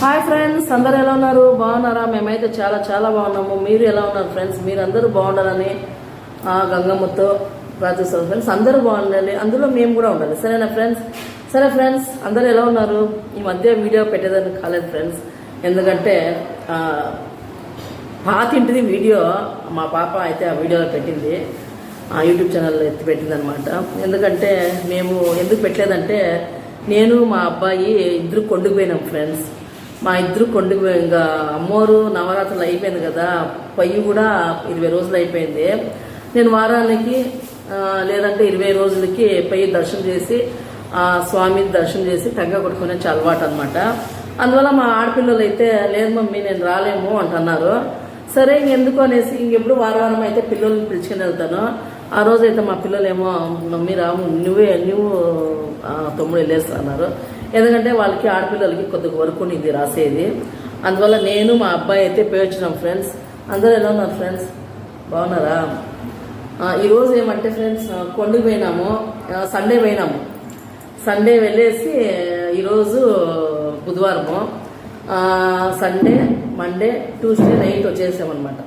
Hi friends అందరు ఎలా ఉన్నారు? బాగున్నారా? మేమైతే చాలా చాలా బాగున్నాము. మీరు ఎలా ఉన్నారు ఫ్రెండ్స్ మీరు అందరూ బాగుండాలని గంగమ్మతో ప్రార్థిస్తాం ఫ్రెండ్స్ అందరూ బాగుండాలి. అందులో మేము కూడా ఉండాలి. సరేనా ఫ్రెండ్స్ సరే ఫ్రెండ్స్ అందరు ఎలా ఉన్నారు? ఈ మధ్య వీడియో పెట్టేదానికి కాలేదు ఫ్రెండ్స్ ఎందుకంటే ఆ, పాతింటిది వీడియో మా పాప అయితే ఆ వీడియోలో పెట్టింది. ఆ యూట్యూబ్ ఛానల్లో ఎత్తి పెట్టింది అనమాట ఎందుకంటే మేము ఎందుకు పెట్టలేదంటే నేను మా అబ్బాయి ఇద్దరు కొండుకుపోయినాం ఫ్రెండ్స్ మా ఇద్దరు కొండకు ఇంకా అమ్మోరు నవరాత్రులు అయిపోయింది కదా పయ్యి కూడా ఇరవై రోజులు అయిపోయింది. నేను వారానికి లేదంటే ఇరవై రోజులకి పై దర్శనం చేసి ఆ స్వామి దర్శనం చేసి తగ్గ కొట్టుకునే అలవాటు అనమాట అందువల్ల మా ఆడపిల్లలు అయితే లేదు మమ్మీ నేను రాలేము అంటున్నారు. సరే ఎందుకు అనేసి ఇంకెప్పుడు వారం వారం అయితే పిల్లల్ని పిలుచుకుని వెళ్తాను. ఆ రోజైతే మా పిల్లలు ఏమో మమ్మీ రాము నువ్వే నువ్వు తమ్ముడు వెళ్ళేస్తున్నారు ఎందుకంటే వాళ్ళకి ఆడపిల్లలకి కొద్దిగా వర్క్ ఉండింది రాసేది. అందువల్ల నేను మా అబ్బాయి అయితే పేర్చినాం ఫ్రెండ్స్. అందరూ ఎలా ఉన్నారు ఫ్రెండ్స్? బాగున్నారా? ఈరోజు ఏమంటే ఫ్రెండ్స్ కొండకు పోయినాము. సండే పోయినాము. సండే వెళ్ళేసి ఈరోజు బుధవారము. సండే మండే ట్యూస్డే నైట్ వచ్చేసామన్నమాట.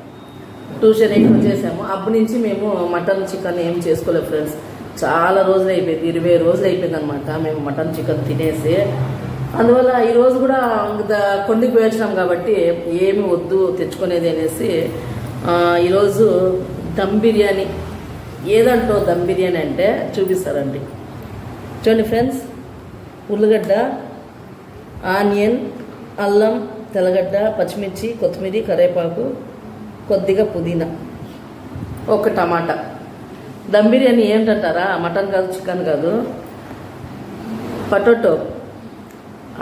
ట్యూస్డే నైట్ వచ్చేసాము. అప్పటి నుంచి మేము మటన్ చికెన్ ఏం చేసుకోలేదు ఫ్రెండ్స్. చాలా రోజులు అయిపోయింది ఇరవై రోజులు అయిపోయింది అనమాట మేము మటన్ చికెన్ తినేసి. అందువల్ల ఈరోజు కూడా కొండికి పోయించినాం కాబట్టి ఏమి వద్దు తెచ్చుకునేది అనేసి ఈరోజు దమ్ బిర్యానీ. ఏదంటో దమ్ బిర్యానీ అంటే చూపిస్తారండి. చూడండి ఫ్రెండ్స్ ఉల్లిగడ్డ ఆనియన్ అల్లం తెల్లగడ్డ పచ్చిమిర్చి కొత్తిమీర కరివేపాకు కొద్దిగా పుదీనా. ఒక టమాటా. దమ్ బిర్యానీ ఏంటంటారా? మటన్ కాదు చికెన్ కాదు. పొటాటో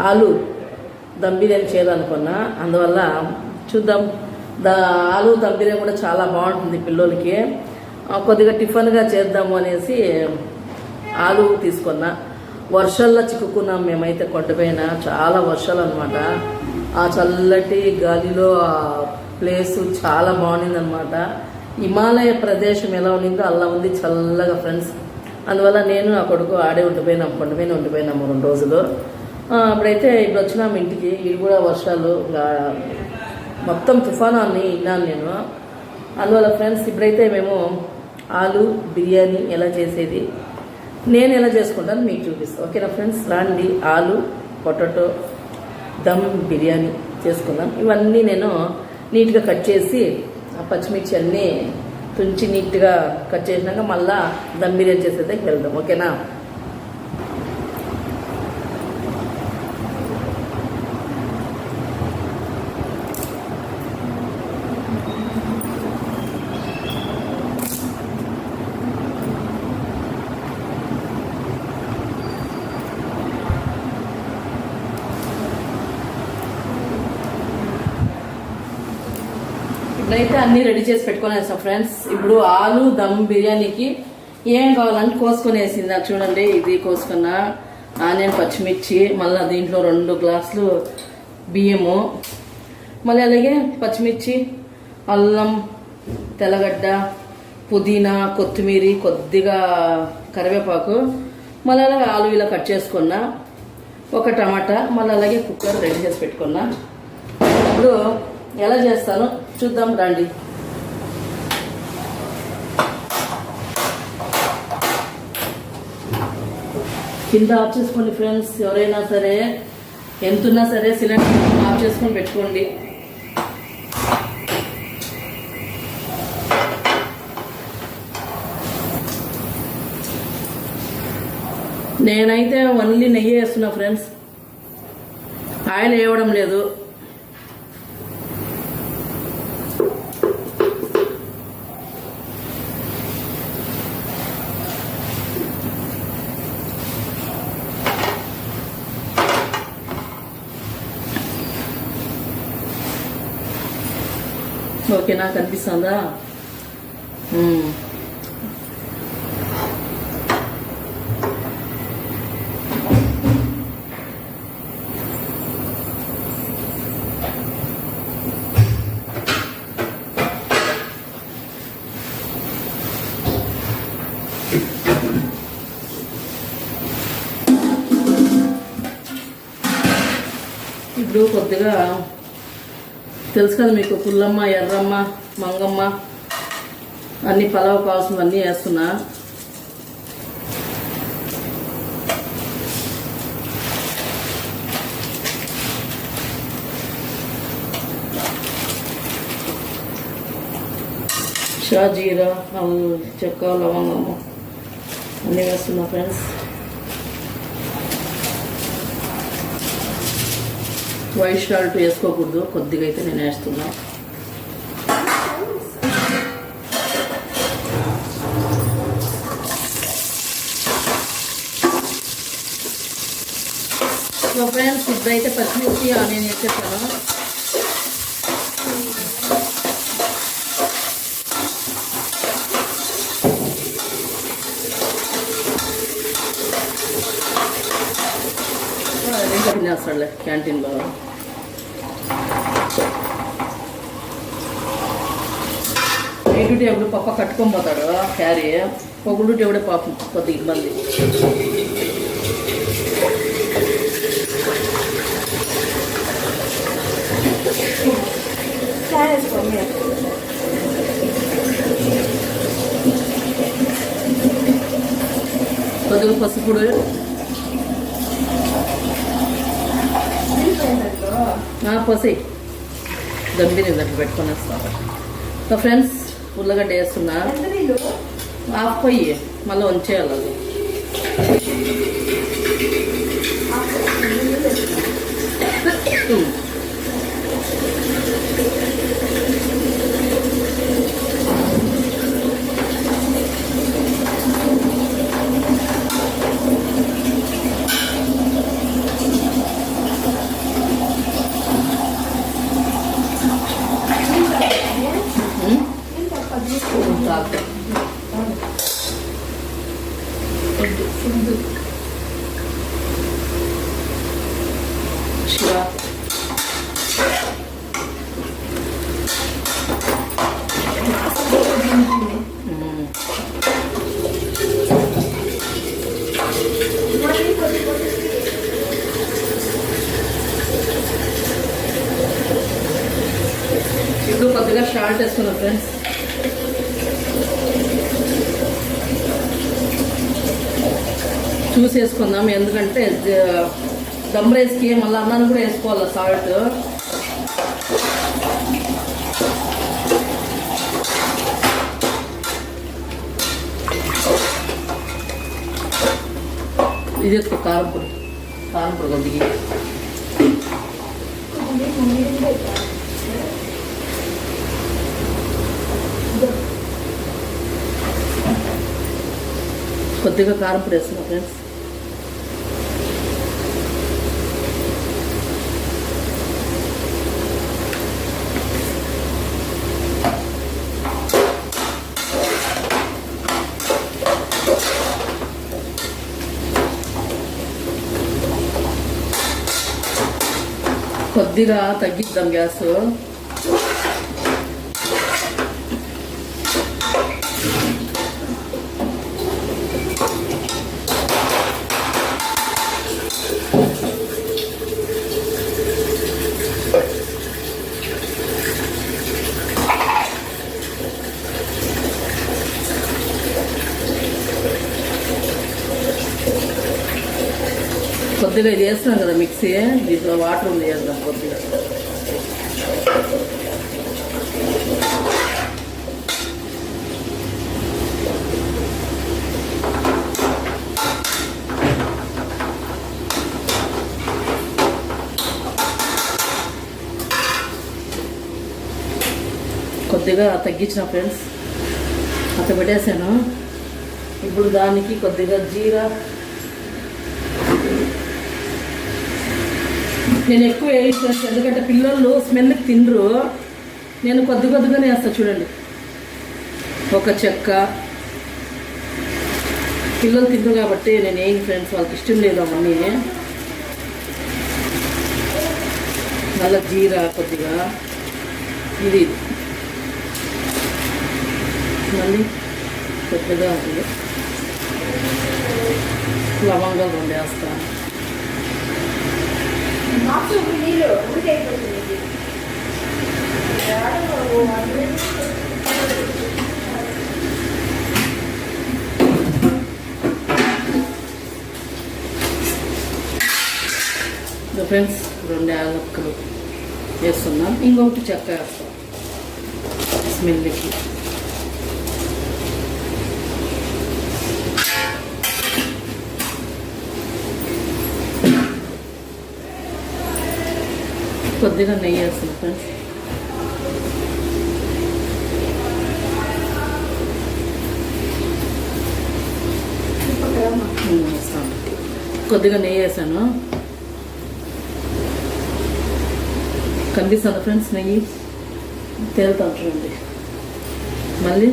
ఆలు దమ్ బిర్యానీ చేయాలనుకున్నా. అందువల్ల చూద్దాం. దా ఆలు దమ్ బిర్యానీ కూడా చాలా బాగుంటుంది పిల్లలకి. కొద్దిగా టిఫిన్గా చేద్దాము అనేసి ఆలు తీసుకున్నా. వర్షాల్లో చిక్కుకున్నాం మేమైతే కొండపైన. చాలా వర్షాలు అనమాట ఆ చల్లటి గాలిలో ఆ ప్లేస్ చాలా బాగుంది అనమాట హిమాలయ ప్రదేశం ఎలా ఉండిందో అలా ఉంది చల్లగా ఫ్రెండ్స్ అందువల్ల నేను నా కొడుకు ఆడే ఉండిపోయినాం కొండ పైన ఉండిపోయినాము రెండు రోజులు. అప్పుడైతే ఇప్పుడు వచ్చినాము ఇంటికి ఇవి కూడా వర్షాలు మొత్తం తుఫానాన్ని విన్నాను నేను. అందువల్ల ఫ్రెండ్స్ ఇప్పుడైతే మేము ఆలు బిర్యానీ ఎలా చేసేది నేను ఎలా చేసుకుంటాను మీకు చూపిస్తాను. ఓకేనా ఫ్రెండ్స్ రాండి ఆలు పొటాటో దమ్ బిర్యానీ చేసుకుందాం. ఇవన్నీ నేను నీట్గా కట్ చేసి ఆ పచ్చిమిర్చి అన్నీ తుంచి నీట్గా కట్ చేసినాక మళ్ళీ దమ్ బిర్యానీ చేసేదానికి వెళ్దాం. ఓకేనా ఇప్పుడైతే అన్ని రెడీ చేసి పెట్టుకునేసాం ఫ్రెండ్స్. ఇప్పుడు ఆలు దమ్ బిర్యానీకి ఏం కావాలని కోసుకునేసింది అది చూడండి ఇది కోసుకున్నా ఆనియన్ పచ్చిమిర్చి మళ్ళీ దీంట్లో రెండు గ్లాసులు బియ్యము మళ్ళీ అలాగే పచ్చిమిర్చి అల్లం తెల్లగడ్డ పుదీనా కొత్తిమీర కొద్దిగా కరివేపాకు మళ్ళీ అలాగే ఆలు ఇలా కట్ చేసుకున్నా ఒక టమాటా మళ్ళీ అలాగే కుక్కర్ రెడీ చేసి పెట్టుకున్నా. ఇప్పుడు ఎలా చేస్తానో? చూద్దాం రండి. కింద ఆఫ్ చేసుకోండి ఫ్రెండ్స్ ఎవరైనా సరే. ఎంతున్నా సరే సిలిండర్ ఆఫ్ చేసుకొని పెట్టుకోండి. నేనైతే ఓన్లీ నెయ్యి వేస్తున్నా ఫ్రెండ్స్. ఆయిల్ వేయడం లేదు. ఓకేనా కనిపిస్తుందా ఇప్పుడు కొద్దిగా తెలుసు కదా మీకు పుల్లమ్మ ఎర్రమ్మ మంగమ్మ అన్ని పలావ్ కావాల్సినవన్నీ వేస్తున్నా. షాజీరా చెక్క లవంగము అన్నీ వేస్తున్నా ఫ్రెండ్స్. వైట్ సాల్ట్ వేసుకోకూడదు. కొద్దిగా అయితే నేను వేస్తున్నా. ఫ్రెండ్స్ ఇప్పుడైతే పచ్చిమిర్చి ఆనియన్ వేసేసాను ఇంకా తినేస్తాడులే క్యాంటీన్లో నైట్ టేబుల్ పప్ప కట్టుకొని పోతాడు క్యారీ. పొగుడు ఎవడే పాపం కొద్ది ఇబ్బంది. కొద్దిగా పసుపుడు పోసి. గంభీర అట్లా పెట్టుకొని వస్తాను సో ఫ్రెండ్స్ ఉల్లగడ్డ వేస్తున్నా. ఆఫ్ పొయ్యి. మళ్ళీ వంచేయాలి Sure. వేసుకుందాం ఎందుకంటే జ- దమ్ రైస్కి మళ్ళీ అన్నాన్ని కూడా వేసుకోవాలి సాల్ట్? ఇది వేసుకో కారం పొడి. కారం పొడి కొద్దిగా. కొద్దిగా కారం పొడి వేస్తున్నా ఫ్రెండ్స్. కొద్దిగా తగ్గిద్దాం గ్యాస్ కొద్దిగా ఇది వేస్తున్నాం కదా మిక్సీ దీంట్లో వాటర్ ఉంది వేద్దాం కొద్దిగా. కొద్దిగా తగ్గించిన ఫ్రెండ్స్ అక్కడ పెట్టేశాను. ఇప్పుడు దానికి కొద్దిగా జీరా నేను ఎక్కువ వేయించేస్తాను ఎందుకంటే పిల్లలు స్మెల్కి తినరు. నేను కొద్ది కొద్దిగానే వేస్తాను చూడండి. ఒక చెక్క. పిల్లలు తిండ్రు కాబట్టి నేను ఏం ఫ్రెండ్స్ వాళ్ళకి ఇష్టం లేదు అవన్నీ. మళ్ళీ జీరా కొద్దిగా. ఇది మళ్ళీ కొద్దిగా ఉంది లవంగా రెండు వేస్తాను మాకు నీళ్ళు ఉడికైపోతుంది ఇది. రావడం ఓ వందలు. ఇదో ఫ్రెండ్స్ రెండు యాలక్కలు వేస్తున్నాం ఇంకొకటి చెక్క వేస్తాం స్మెల్కి కొద్దిగా నెయ్యి వేస్తుంది ఫ్రెండ్స్ కొద్దిగా నెయ్యి వేసాను. కనిపిస్తుంది ఫ్రెండ్స్ నెయ్యి? తేలుతా చూడండి. మళ్ళీ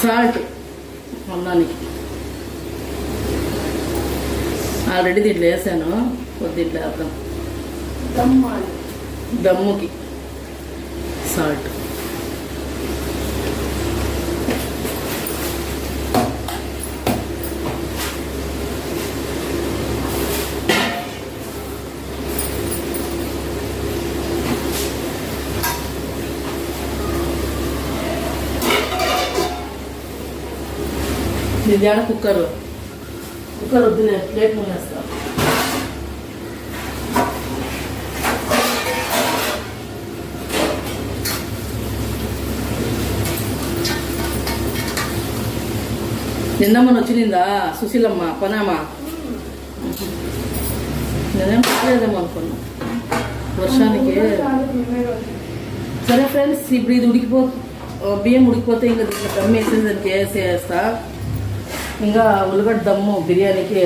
సాల్ట్ అన్నానికి ఆల్రెడీ దీంట్లో వేసాను. కొద్దింట్లో వేద్దాం. దమ్ముకి. సాల్ట్. ఇది ఆడ కుక్కర్ కుక్కర్ వద్దులే ప్లేట్ మూనేస్తాం నిన్న మొన్న వచ్చిందా సుశీలమ్మ పనామా నేనేం కాలేదేమో అనుకున్నా వర్షానికి సరే ఫ్రెండ్స్ ఇప్పుడు ఇది ఉడికిపో ఆ, బియ్యం ఉడికిపోతే ఇంకా దీంట్లో దమ్ వేసేసి దానికి వేసి వేస్తా ఇంకా ఉల్లిగడ్డ దమ్ము బిర్యానీకి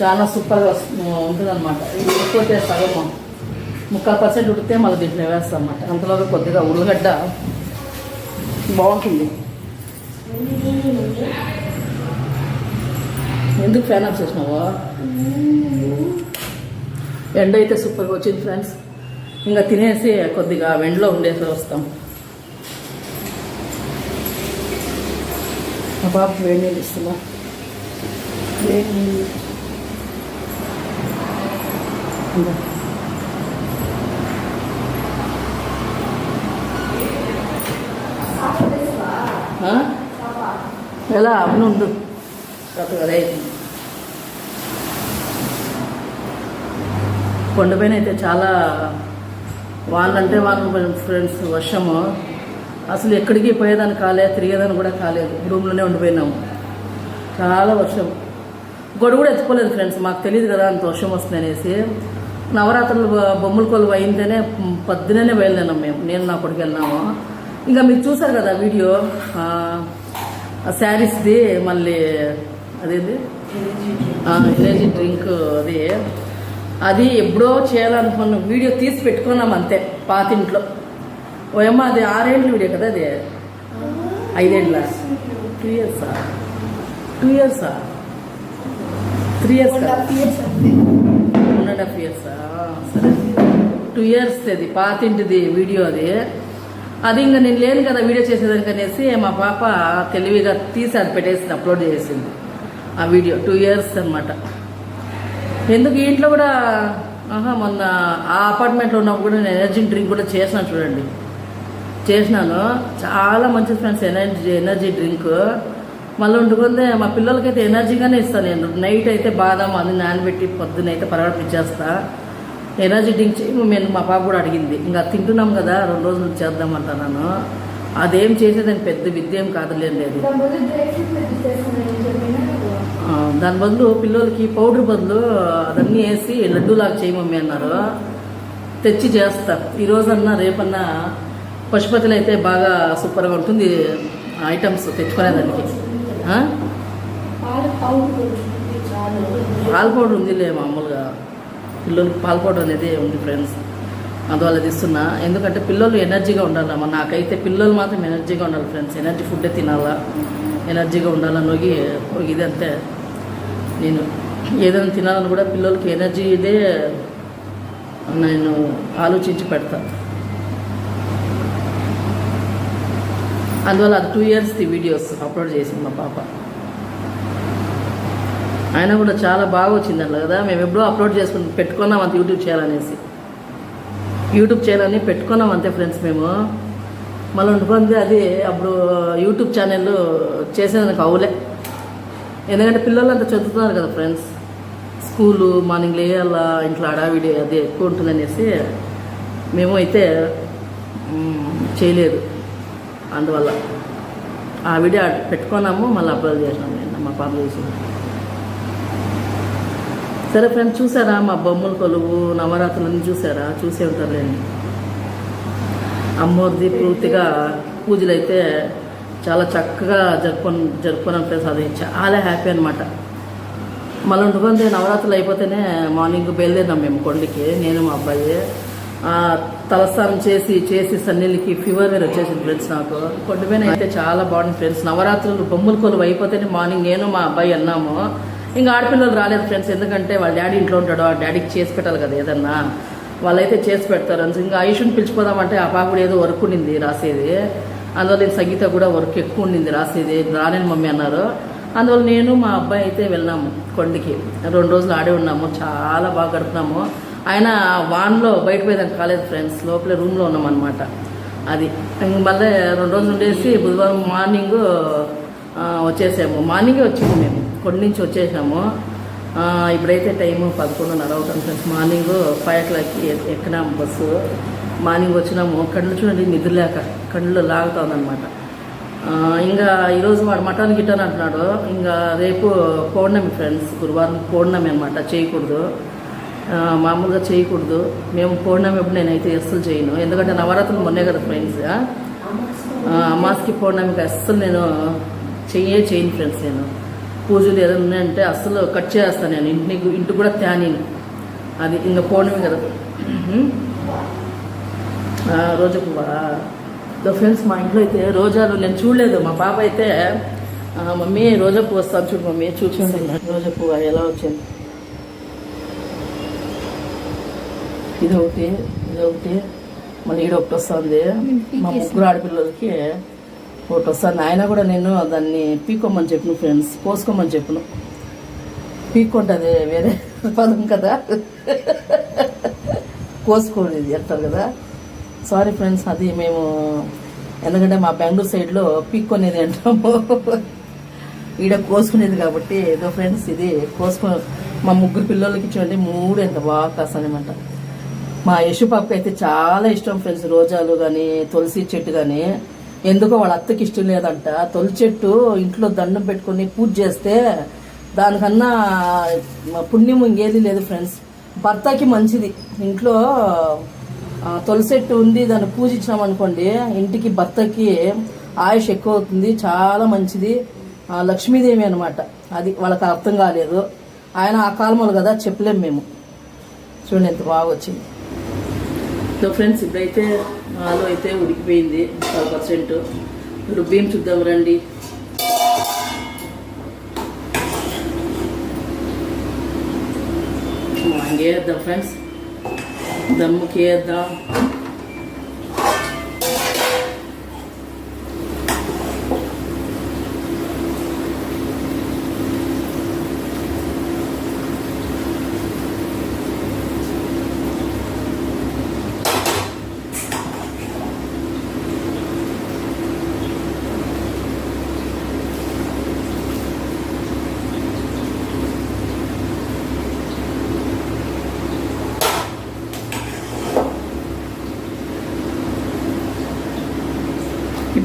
చాలా సూపర్గా ఉంటుందన్నమాట. ఇది ఉడికిపోతే సగము ముక్కాలు పర్సెంట్ ఉడికితే మళ్ళీ దీంట్లో వేస్తాం అన్నమాట అంతలోగా కొద్దిగా ఉల్లిగడ్డ బాగుంటుంది. ఎందుకు ఫ్యాన్ ఆఫ్ చేసినావు? ఎండ అయితే సూపర్గా వచ్చింది ఫ్రెండ్స్ ఇంకా తినేసి కొద్దిగా వెండలో ఉండేసి వస్తాం. మా బాబు వేడి నీళ్ళు ఇస్తున్నా వేడి నీళ్ళు? ఎలా అవును ఉండు కొండపైన అయితే చాలా వాళ్ళంటే వాళ్ళు ఫ్రెండ్స్ వర్షము. అసలు ఎక్కడికి పోయేదాన్ని కాలేదు తిరిగేదాన్ని కూడా కాలేదు. రూమ్లోనే ఉండిపోయినాము. చాలా వర్షం. గొడవ కూడా ఎత్తుకోలేదు ఫ్రెండ్స్ మాకు తెలియదు కదా అంత వర్షం వస్తుంది అనేసి. నవరాత్రులు బొమ్మల కొలువు అయిందనే పొద్దుననే బయలుదేరాం మేము. నేను నా కొడుకు వెళ్ళినాము. ఇంకా మీరు చూసారు కదా వీడియో? శారీస్ది మళ్ళీ అదేది? ఎనర్జీ డ్రింక్ అది. అది ఎప్పుడో చేయాలనుకున్న వీడియో తీసి పెట్టుకున్నాం అంతే పాతింట్లో. ఓయమ్మ అది ఆరేండ్ల వీడియో కదా అది? ఐదేండ్ల టూ ఇయర్సా two ఇయర్సా three years one and half ఇయర్సా సరే. టూ ఇయర్స్ అది పాతింటిది వీడియో అది. అది ఇంకా నేను లేను కదా వీడియో చేసేదానికి అనేసి మా పాప తెలివిగా తీసి అది పెట్టేసి అప్లోడ్ చేసింది. ఆ వీడియో టూ ఇయర్స్ అన్నమాట. ఎందుకు ఇంట్లో కూడా? ఆహా మొన్న ఆ అపార్ట్మెంట్లో ఉన్నప్పుడు కూడా నేను ఎనర్జీ డ్రింక్ కూడా చేసినాను చూడండి. చేసినాను. చాలా మంచిది ఫ్రెండ్స్ ఎనర్జీ ఎనర్జీ డ్రింక్ మళ్ళీ వండుకుందే మా పిల్లలకైతే ఎనర్జీగానే ఇస్తాను నేను. నైట్ అయితే బాదం అది నానబెట్టి పొద్దున అయితే పరగడిపించేస్తా ఎనర్జీ డ్రింక్ చేయి నేను మా పాప కూడా అడిగింది. ఇంకా తింటున్నాం కదా రెండు రోజులు చేద్దామంటున్నాను అదేం చేసేదని పెద్ద విద్య ఏం కాదులేండి అది దాని బదులు పిల్లలకి పౌడర్ బదులు అదన్నీ వేసి లడ్డూలాగా చేయి మమ్మీ అన్నారు. తెచ్చి చేస్తా. ఈరోజన్నా రేపన్నా పశుపతిలో అయితే బాగా సూపర్గా ఉంటుంది ఐటమ్స్ తెచ్చుకునేదానికి ఆ? పాలు పౌడర్ ఉందిలే మామూలుగా. పిల్లలకి పాల పౌడర్ అనేది ఉంది ఫ్రెండ్స్. అందువల్ల తీస్తున్నా. ఎందుకంటే పిల్లలు ఎనర్జీగా ఉండాలి అమ్మ. నాకైతే పిల్లలు మాత్రం ఎనర్జీగా ఉండాలి ఫ్రెండ్స్. ఎనర్జీ ఫుడ్డే తినాలా? ఎనర్జీగా ఉండాలని నొగి ఒక ఇది అంతే నేను ఏదైనా తినాలని కూడా పిల్లలకి ఎనర్జీ ఇదే నేను ఆలోచించి పెడతా. అందువల్ల అది టూ ఇయర్స్ది వీడియోస్ అప్లోడ్ చేసింది మా పాప. ఆయన కూడా చాలా బాగా వచ్చింది అట్లా కదా. మేము ఎప్పుడో అప్లోడ్ చేసుకుని పెట్టుకున్నాం అంత యూట్యూబ్ చేయాలనేసి యూట్యూబ్ చేయాలని పెట్టుకున్నాం అంతే ఫ్రెండ్స్ మేము. మళ్ళీ ఉండిపోయింది అది అప్పుడు యూట్యూబ్ ఛానల్ చేసేదానికి అవులే. ఎందుకంటే పిల్లలు అంతా చదువుతున్నారు కదా ఫ్రెండ్స్ స్కూలు మార్నింగ్ లేయాలా ఇంట్లో అడావిడి అది ఎక్కువ ఉంటుందనేసి మేము అయితే చేయలేదు. అందువల్ల ఆ వీడియో పెట్టుకున్నాము మళ్ళీ అప్లోడ్ చేసినాము నేను మా పాప చేసింది సరే ఫ్రెండ్స్ చూసారా మా బొమ్మల కొలువు నవరాత్రులన్నీ చూసారా? చూసే ఉంటారులేండి అమ్మోరిది పూర్తిగా పూజలు అయితే చాలా చక్కగా జరుపుకొని జరుపుకున్నాం ఫ్రెండ్స్ అది చాలా హ్యాపీ అనమాట మళ్ళీ ఉండుకుంటే నవరాత్రులు అయిపోతేనే మార్నింగ్ బయలుదేరినాం మేము కొండకి నేను మా అబ్బాయి. తలస్నానం చేసి చేసి సన్నీళ్ళకి ఫీవర్ వేరు వచ్చేసింది ఫ్రెండ్స్ నాకు. కొండ అయితే చాలా బాగుంది ఫ్రెండ్స్ నవరాత్రులు బొమ్మల కొలువు అయిపోతేనే మార్నింగ్ నేను మా అబ్బాయి అన్నాము. ఇంకా ఆడపిల్లలు రాలేదు ఫ్రెండ్స్ ఎందుకంటే వాళ్ళ డాడీ ఇంట్లో ఉంటాడు. ఆ డాడీకి చేసి పెట్టాలి కదా ఏదన్నా. వాళ్ళైతే చేసి పెడతారు. అని ఇంకా ఆయుష్ని పిలిచిపోదామంటే ఆ పాప ఏదో వర్క్ ఉండింది రాసేది. అందువల్ల నేను సంగీత కూడా వర్క్ ఎక్కువ ఉండింది రాసేది. రాలేని మమ్మీ అన్నారు. అందువల్ల నేను మా అబ్బాయి అయితే వెళ్ళాము కొండకి. రెండు రోజులు ఆడే ఉన్నాము. చాలా బాగా గడుపుతున్నాము. ఆయన వాన్లో బయట పోయేదానికి కాలేదు ఫ్రెండ్స్ లోపల రూమ్లో ఉన్నాం అనమాట అది మళ్ళీ రెండు రోజులు ఉండేసి బుధవారం మార్నింగ్ వచ్చేసాము. మార్నింగే వచ్చాము మేము. కొన్ని నుంచి వచ్చేసాము. ఇప్పుడైతే టైము పదకొండున్నర అవుతుంది ఫ్రెండ్స్ మార్నింగ్ ఫైవ్ ఓ క్లాక్కి ఎక్కినాము బస్సు. మార్నింగ్ వచ్చినాము. కళ్ళు చూడండి నిద్రలేక కళ్ళు లాగుతుందన్నమాట. ఇంకా ఈరోజు వాడు మటన్ గిటన్ అంటున్నాడు. ఇంకా రేపు పౌర్ణమి ఫ్రెండ్స్ గురువారం పౌర్ణమి అనమాట చేయకూడదు. మామూలుగా చేయకూడదు. మేము పౌర్ణమి ఎప్పుడు నేనైతే అస్సలు చేయను. ఎందుకంటే నవరాత్రులు మొన్నే కదా ఫ్రెండ్స్ అమాస్కి పౌర్ణమికి అస్సలు నేను చెయ్యే చేయను ఫ్రెండ్స్ నేను. పూజలు ఏదైనా ఉన్నాయంటే అస్సలు కట్ చేస్తాను నేను. ఇంటికి ఇంటికి కూడా తేనీను. అది ఇంకా పౌర్ణమి కదా. రోజా ఫ్రెండ్స్ మా ఇంట్లో అయితే రోజాలు నేను చూడలేదు. మా పాప అయితే మమ్మీ రోజా పువ్వు వస్తాను చూడు మమ్మీ చూసుకోండి రోజా పువ్వు ఎలా వచ్చింది? ఇది ఒకటి ఇది ఒకటి మళ్ళీ ఈడ ఒకటి వస్తుంది మా ముగ్గురు ఆడపిల్లలకి ఒకటి వస్తుంది. ఆయన కూడా నేను దాన్ని పీక్కోమని చెప్పిన ఫ్రెండ్స్ పోసుకోమని చెప్పిన. పీక్కుంటుంది వేరే పదం కదా. కోసుకోలేదు అంటారు కదా. సారీ ఫ్రెండ్స్ అది మేము ఎందుకంటే మా బెంగళూరు సైడ్లో పీక్కొనేది అంటాము. ఈడ కోసుకునేది కాబట్టి ఏదో ఫ్రెండ్స్ ఇది కోసుకుని మా ముగ్గురు పిల్లలకి చూడండి మూడు ఎంత బాగా కాస్తానమాట. మా యశు పాపకి అయితే చాలా ఇష్టం ఫ్రెండ్స్ రోజాలు కానీ తులసి చెట్టు కానీ ఎందుకో వాళ్ళ అత్తకి ఇష్టం లేదంట. తొలి చెట్టు ఇంట్లో దండం పెట్టుకొని పూజ చేస్తే దానికన్నా పుణ్యం ఇంకేది లేదు ఫ్రెండ్స్. భర్తకి మంచిది. ఇంట్లో ఆ, చెట్టు ఉంది దాన్ని పూజించినాం అనుకోండి ఇంటికి భర్తకి ఆయుష్ ఎక్కువ అవుతుంది చాలా మంచిది. లక్ష్మీదేవి అనమాట అది వాళ్ళకి అర్థం కాలేదు. ఆయన ఆ కాలంలో కదా చెప్పలేము మేము. చూడండి ఎంత బాగా వచ్చింది. సో ఫ్రెండ్స్ ఇప్పుడైతే ఆలు అయితే ఉడికిపోయింది ఫైవ్ పర్సెంట్. ఇప్పుడు బియ్యం చూద్దాం రండి. వేద్దాం ఫ్రెండ్స్ దమ్ముకి వేద్దాం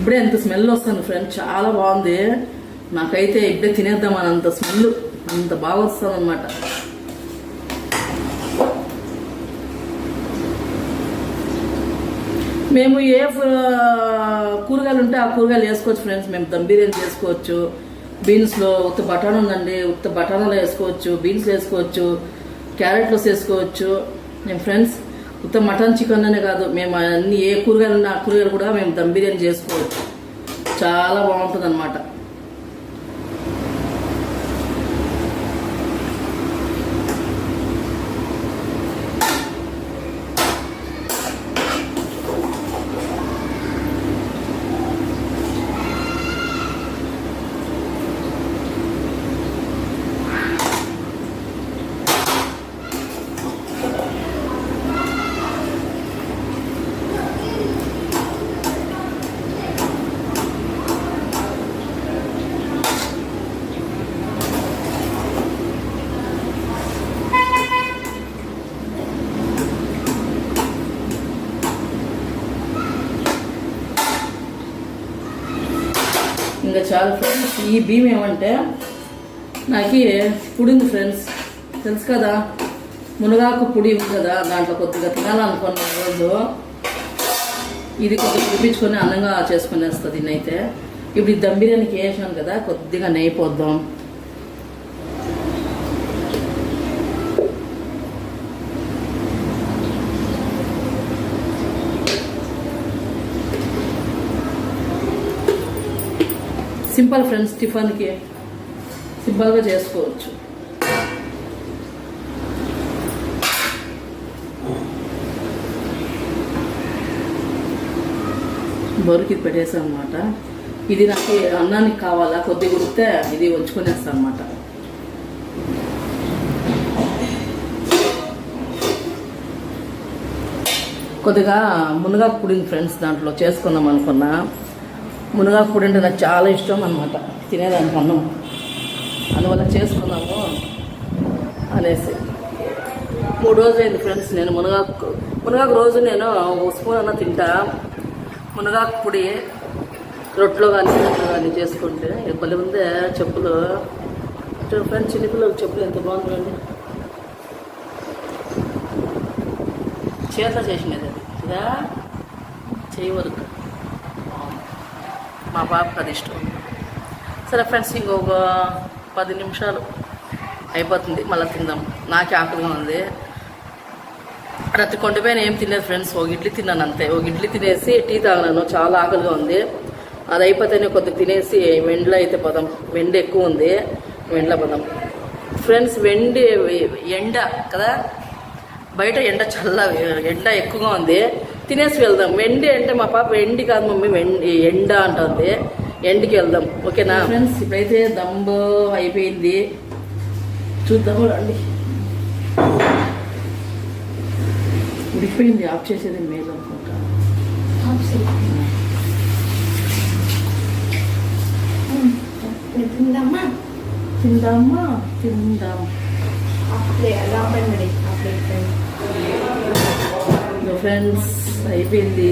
ఇప్పుడే ఎంత స్మెల్ వస్తుంది ఫ్రెండ్ చాలా బాగుంది. నాకైతే ఇప్పుడే తినేద్దామని అంత స్మెల్. అంత బాగా వస్తుంది అనమాట మేము ఏ ఫ- కూరగాయలు ఉంటే ఆ కూరగాయలు వేసుకోవచ్చు ఫ్రెండ్స్ మేము దమ్ బిర్యానీ చేసుకోవచ్చు. బీన్స్లో ఉత్త బఠానీ ఉందండి. ఉత్త బఠానీలో వేసుకోవచ్చు. బీన్స్ వేసుకోవచ్చు. క్యారెట్లో వేసుకోవచ్చు. మేము ఫ్రెండ్స్ ఉత్త మటన్ చికెన్ అనే కాదు మేము అన్ని ఏ కూరగాయలు ఉన్న ఆ కూరగాయలు కూడా మేము దమ్ బిర్యానీ చేసుకోవచ్చు. చాలా బాగుంటుంది అనమాట చాలా ఫ్రెండ్స్ ఈ భీమ్ ఏమంటే నాకు పుడింది ఫ్రెండ్స్ తెలుసు కదా? మునగాకు పొడి ఉంది కదా దాంట్లో కొద్దిగా తినాలనుకున్న రోజు ఇది కొద్దిగా చూపించుకొని అందంగా చేసుకునేస్తుంది నేనైతే ఇప్పుడు ఈ దమ్ బిర్యానీకి వేసాను కదా కొద్దిగా నెయ్యి పోద్దాం. సింపుల్ ఫ్రెండ్స్ టిఫిన్కి సింపుల్గా చేసుకోవచ్చు. బరుకి పెట్టేసాం అనమాట ఇది నాకు అన్నానికి కావాలా? కొద్దిగా ఉడితే ఇది ఉంచుకునేస్తాను అనమాట కొద్దిగా మునగాకు పుడింది ఫ్రెండ్స్ దాంట్లో చేసుకుందాం అనుకున్నా. మునగాకు పొడి అంటే నాకు చాలా ఇష్టం అనమాట తినేదానికి అన్నం. అందువల్ల చేసుకున్నాము అనేసి. మూడు రోజులైంది ఫ్రెండ్స్ నేను మునగాకు మునగాకు రోజు నేను ఒక స్పూన్ అన్న తింటా. మునగాకు పొడి రొట్టెలో కానీ కానీ చేసుకుంటే భలే ఉందే చెప్పులు. ఫ్రెండ్స్ చిన్నపిల్లలకు చెప్పులు ఎంత బాగుందండి చేత చేసినది అది. కదా మా పాపకు అది ఇష్టం. సరే ఫ్రెండ్స్ ఇంకొక పది నిమిషాలు అయిపోతుంది మళ్ళీ తిందాం. నాకే ఆకలిగా ఉంది. రత్తి కొండపైన ఏం తినలేదు ఫ్రెండ్స్ ఒక ఇడ్లీ తిన్నాను అంతే. ఒక ఇడ్లీ తినేసి టీ తాగినాను చాలా ఆకలిగా ఉంది. అది అయిపోతేనే కొద్దిగా తినేసి వెండ్లో అయితే పోదాం. వెండి ఎక్కువ ఉంది వెండ్ల పోదాం. ఫ్రెండ్స్ వెండి ఎండ కదా? బయట ఎండ చల్ల ఎండ ఎక్కువగా ఉంది. తినేసి వెళ్దాం. వెండి అంటే మా పాప ఎండి కాదు మమ్మీ వెండి ఎండ అంటుంది. ఎండికి వెళ్దాం. ఓకేనా? ఫ్రెండ్స్ ఇప్పుడైతే దమ్ము అయిపోయింది. చూద్దాము రండి. ఉడికిపోయింది. ఆఫ్ చేసేది మేలు అనుకుంటా. తిందామా? తిందామా? తిందాం. అప్పుడే ఫ్రెండ్స్ అయిపోయింది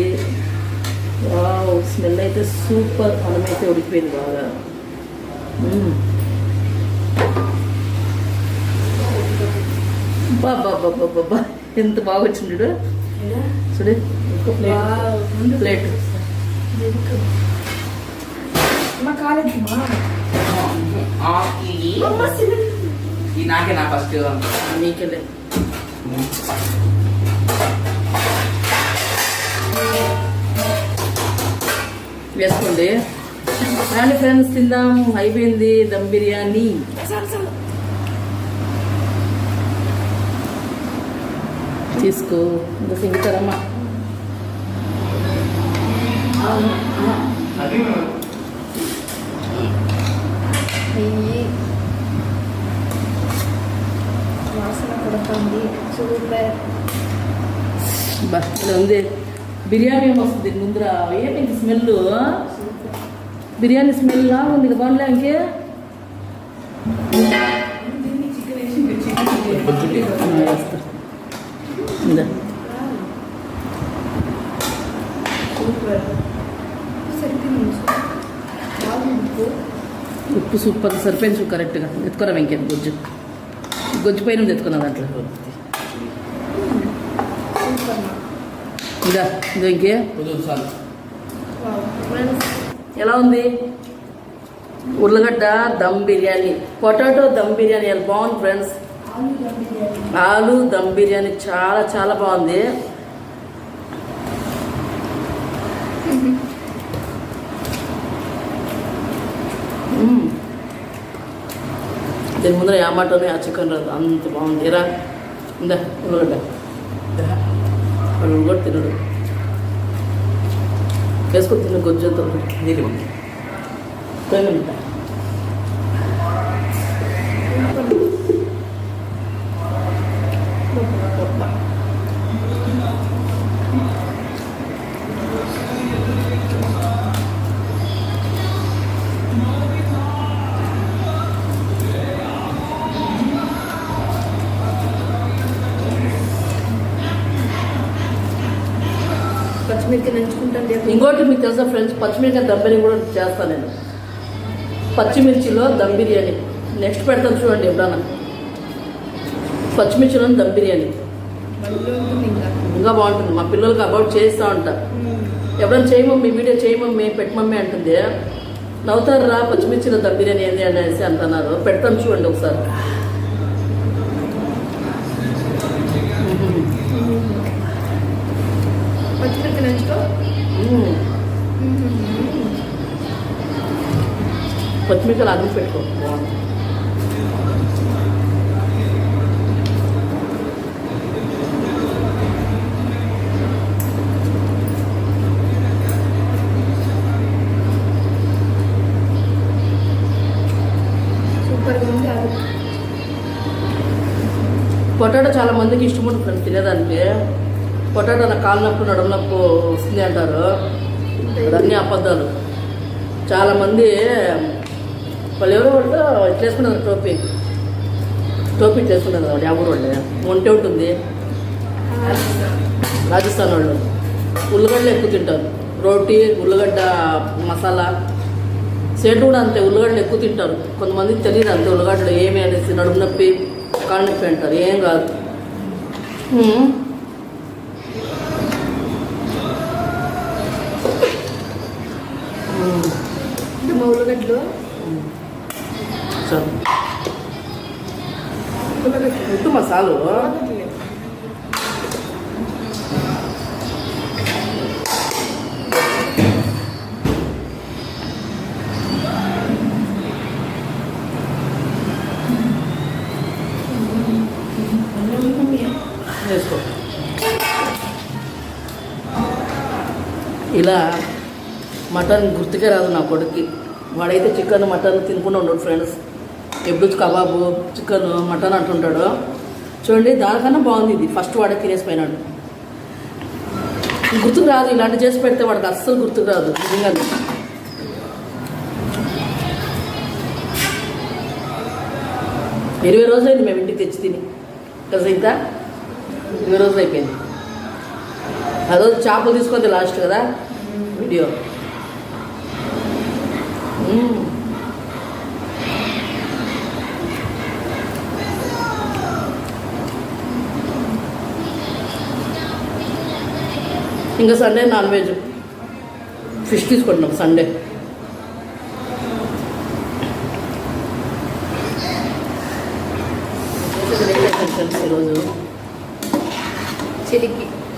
వావ్ స్మెల్ అయితే సూపర్ అన్నం అయితే ఉడికిపోయింది బాగా. బాబా బాబా బాబా ఎంత బాగా వచ్చింది చూడు. చూడు. ప్లేట్ ప్లేట్ మా కాలేజ్ మా. అమ్మ సిలిండర్ ఈ నాకే నా ఫస్ట్ నీకెళ్ళే. వేసుకోండి. రండి ఫ్రెండ్స్ తిందాం. అయిపోయింది దమ్ బిర్యానీ. తీసుకో. ఇంకా సింగుతారమ్మా వాసన కొడుతుంది సూపర్ ఇలా ఉంది. బిర్యానీ వస్తుంది? ముందర ఏంటి స్మెల్ బిర్యానీ స్మెల్ లా ఉంది కదా బాగుండలే ఇంకే? ఉప్పు సూపర్ సరిపోయింది కరెక్ట్గా. ఎత్తుకోరా వెంకయ్య గొజ్జు. గొజ్జు పైన ఎత్తుకున్నా దాంట్లో. ఇదా ఇదో ఇంకే కుదురు చాలు వావ్ ఫ్రెండ్స్ ఎలా ఉంది? ఉర్లగడ్డ దమ్ బిర్యానీ. పొటాటో దమ్ బిర్యానీ ఎలా బాగుంది ఫ్రెండ్స్ ఆలు దమ్ బిర్యానీ. చాలా చాలా బాగుంది. దీని ముందర యామాటోనే ఆ చికెన్ రాదు. అంత బాగుంది. రా ఇందా ఉల్లగడ్డ వాళ్ళు కూడా తినడు వేసుకొని తిన్న గొజ్జంతో నీటి ఉంది పోయినంట నంచుకుంటాను ఇంకోటి మీకు తెలుసా ఫ్రెండ్స్ పచ్చిమిరకాయ దబ్బని కూడా చేస్తాను నేను. పచ్చిమిర్చిలో దమ్ బిర్యానీ. నెక్స్ట్ పెడతాను చూడండి ఎప్పుడన్నా. పచ్చిమిర్చిలో దమ్ బిర్యానీ. ఇంకా. బాగుంటుంది. మా పిల్లలకి అబౌట్ చేస్తూ ఉంటా. ఎవరైనా చేయమమ్మీ వీడియో చేయమమ్మీ పెట్టమమ్మీ అంటుంది. నవ్వుతారు రా పచ్చిమిర్చిలో దమ్ బిర్యానీ ఏంది అనేసి అంటున్నారు. పెడతాను చూడండి ఒకసారి. మ్మ్. పచ్చిమిరపకాయలు అన్ని పెట్టుకో పొటాటో చాలా మందికి ఇష్టం ఉంటుంది తినేదానికి. పొటాటో నా కాలు నొప్పు నడుము నొప్పు వస్తుంది అంటారు. అదన్నీ అబద్ధాలు. చాలామంది వాళ్ళు ఎవరో వాళ్ళు ఇట్లా వేసుకున్నారు టోపీ. టోపీ ఇట్లేసుకున్నారు కదా వాళ్ళు ఎవరు వాళ్ళే. ఒంటే ఉంటుంది. రాజస్థాన్ వాళ్ళు. ఉల్లిగడ్డలు ఎక్కువ తింటారు. రోటీ ఉల్లిగడ్డ మసాలా. సేటు కూడా అంతే ఉల్లిగడ్డలు ఎక్కువ తింటారు. కొంతమందికి తెలియదు అంతే ఉల్లిగడ్డలు ఏమి అనేసి నడుము నొప్పి కాళ్ళ నొప్పి అంటారు. ఏం కాదు హ్మ్. హ్మ్. అంటే మా ఉల్లగడ్డలు ఉట్టు మసాలు. వేసుకో. ఇలా మటన్ గుర్తుకే రాదు నా కొడుక్కి. వాడైతే చికెన్ మటన్ తినకుండా ఉండడు ఫ్రెండ్స్. ఎప్పుడు కబాబు చికెన్ మటన్ అంటుంటాడు. చూడండి దానికన్నా బాగుంది ఇది. ఫస్ట్ వాడే తినేసిపోయినాడు గుర్తుకు రాదు ఇలాంటి చేసి పెడితే వాడికి అస్సలు గుర్తుకు రాదు నిజంగా ఇరవై రోజులైంది మేము ఇంటికి తెచ్చి తిని. కదా ఇంకా ఇరవై రోజులు అయిపోయింది. అదో చేపలు తీసుకుంది లాస్ట్ కదా? వీడియో. ఇంకా సండే నాన్ వెజ్ ఫిష్ తీసుకుంటున్నాం సండే ఈరోజు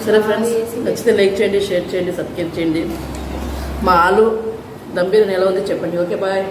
సరే ఫ్రెండ్స్ నచ్చితే లైక్ చేయండి షేర్ చేయండి సబ్స్క్రైబ్ చేయండి. మా ఆలు దమ్ బిర్యానీ ఎలా ఉంది చెప్పండి. Okay bye.